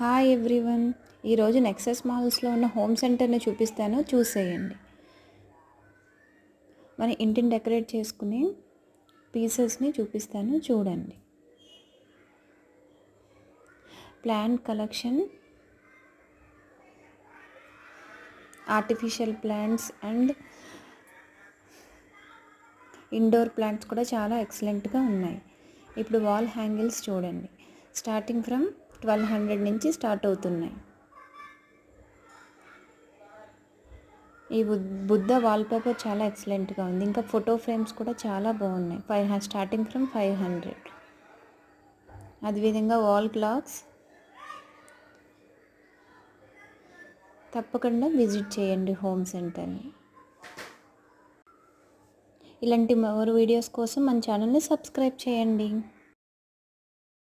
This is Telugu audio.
హాయ్ ఎవ్రీవన్ ఈరోజు నెక్సెస్ మాల్స్లో ఉన్న హోమ్ సెంటర్ని చూపిస్తాను. చూసేయండి. మన ఇంటిని డెకరేట్ చేసుకునే పీసెస్ని చూపిస్తాను. చూడండి. Plant collection artificial plants and indoor plants కూడా చాలా ఎక్సలెంట్గా ఉన్నాయి. ఇప్పుడు వాల్ హ్యాంగిల్స్ చూడండి. స్టార్టింగ్ ఫ్రమ్ ట్వెల్వ్ హండ్రెడ్ నుంచి స్టార్ట్ అవుతున్నాయి. ఈ బుద్ధ వాల్పేపర్ చాలా ఎక్సలెంట్గా ఉంది. ఇంకా ఫోటో ఫ్రేమ్స్ కూడా చాలా బాగున్నాయి. Five starting from five hundred. అదేవిధంగా వాల్ క్లాక్స్. తప్పకుండా విజిట్ చేయండి హోమ్ సెంటర్ని. ఇలాంటి మరో వీడియోస్ కోసం మన ఛానల్ని సబ్స్క్రైబ్ చేయండి.